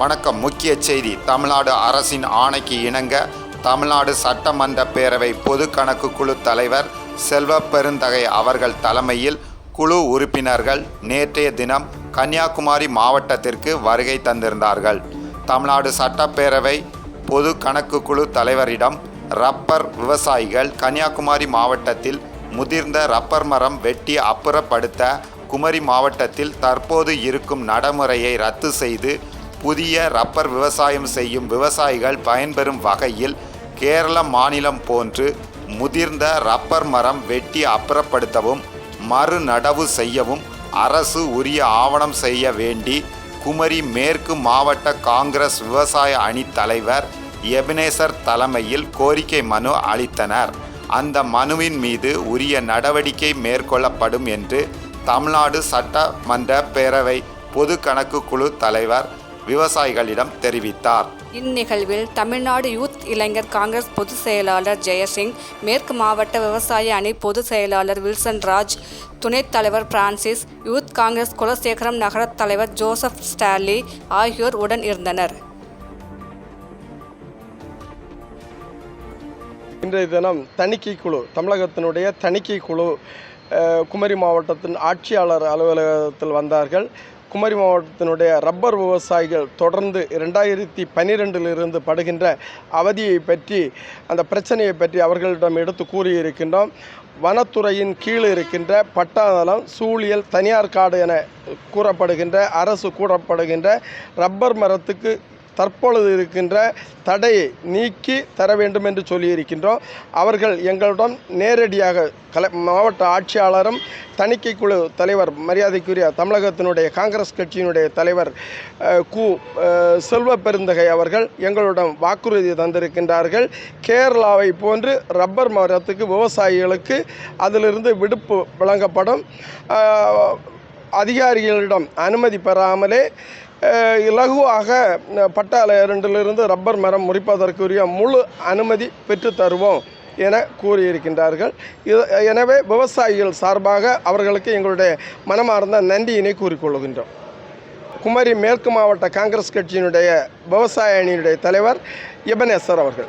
வணக்கம். முக்கிய செய்தி. தமிழ்நாடு அரசின் ஆணைக்கு இணங்க தமிழ்நாடு சட்டமன்ற பேரவை பொது கணக்கு குழு தலைவர் செல்வ பெருந்தகை அவர்கள் தலைமையில் குழு உறுப்பினர்கள் நேற்றைய தினம் கன்னியாகுமரி மாவட்டத்திற்கு வருகை தந்திருந்தார்கள். தமிழ்நாடு சட்டப்பேரவை பொது கணக்கு குழு தலைவரிடம் ரப்பர் விவசாயிகள் கன்னியாகுமரி மாவட்டத்தில் முதிர்ந்த ரப்பர் மரம் வெட்டி அப்புறப்படுத்த குமரி மாவட்டத்தில் தற்போது இருக்கும் நடைமுறையை ரத்து செய்து புதிய ரப்பர் விவசாயம் செய்யும் விவசாயிகள் பயன்பெறும் வகையில் கேரள மாநிலம் போன்று முதிர்ந்த ரப்பர் மரம் வெட்டி அப்புறப்படுத்தவும் மறுநடவு செய்யவும் அரசு உரிய ஆவணம் செய்ய வேண்டி குமரி மேற்கு மாவட்ட காங்கிரஸ் விவசாய அணி தலைவர் எபினேசர் தலைமையில் கோரிக்கை மனு அளித்தனர். அந்த மனுவின் மீது உரிய நடவடிக்கை மேற்கொள்ளப்படும் என்று தமிழ்நாடு சட்டமன்ற பேரவை பொது கணக்கு குழு தலைவர் விவசாயிகளிடம் தெரிவித்தார். இந்நிகழ்வில் தமிழ்நாடு யூத் இளைஞர் காங்கிரஸ் பொதுச் செயலாளர் ஜெயசிங் மேற்கு மாவட்ட விவசாய அணி பொதுச் செயலாளர் வில்சன் ராஜ் துணைத் தலைவர் பிரான்சிஸ் யூத் காங்கிரஸ் குலசேகரம் நகரத் தலைவர் ஜோசப் ஸ்டாலி ஆகியோர் உடன் இருந்தனர். இன்றைய தினம் தணிக்கை குழு தமிழகத்தினுடைய தணிக்கை குழு குமரி மாவட்டத்தின் ஆட்சியாளர் அலுவலகத்தில் வந்தார்கள். குமரி மாவட்டத்தினுடைய ரப்பர் விவசாயிகள் தொடர்ந்து ரெண்டாயிரத்தி பன்னிரெண்டிலிருந்து படுகின்ற அவதியை பற்றி அந்த பிரச்சனையை பற்றி அவர்களிடம் எடுத்து கூறியிருக்கின்றோம். வனத்துறையின் கீழ் இருக்கின்ற பட்டாளம் சூழியல் தனியார் காடு என கூறப்படுகின்ற அரசு கூறப்படுகின்ற ரப்பர் மரத்துக்கு தற்பொழுது இருக்கின்ற தடையை நீக்கி தர வேண்டும் என்று சொல்லியிருக்கின்றோம். அவர்கள் எங்களிடம் நேரடியாக கல மாவட்ட ஆட்சியாளரும் தணிக்கை குழு தலைவர் மரியாதைக்குரிய தமிழகத்தினுடைய காங்கிரஸ் கட்சியினுடைய தலைவர் கு செல்வ பெருந்தகை அவர்கள் எங்களிடம் வாக்குறுதி தந்திருக்கின்றார்கள். கேரளாவை போன்று ரப்பர் மரத்துக்கு விவசாயிகளுக்கு அதிலிருந்து விடுப்பு வழங்கப்படும். அதிகாரிகளிடம் அனுமதி பெறாமலே இலகுவாக பட்டாளைய இரண்டிலிருந்து ரப்பர் மரம் முறிப்பதற்குரிய முழு அனுமதி பெற்று தருவோம் என கூறியிருக்கின்றார்கள். இது எனவே விவசாயிகள் சார்பாக அவர்களுக்கு எங்களுடைய மனமார்ந்த நன்றியினை கூறிக்கொள்கின்றோம் குமரி மேற்கு மாவட்ட காங்கிரஸ் கட்சியினுடைய விவசாய அணியினுடைய தலைவர் எபனேசர் அவர்கள்.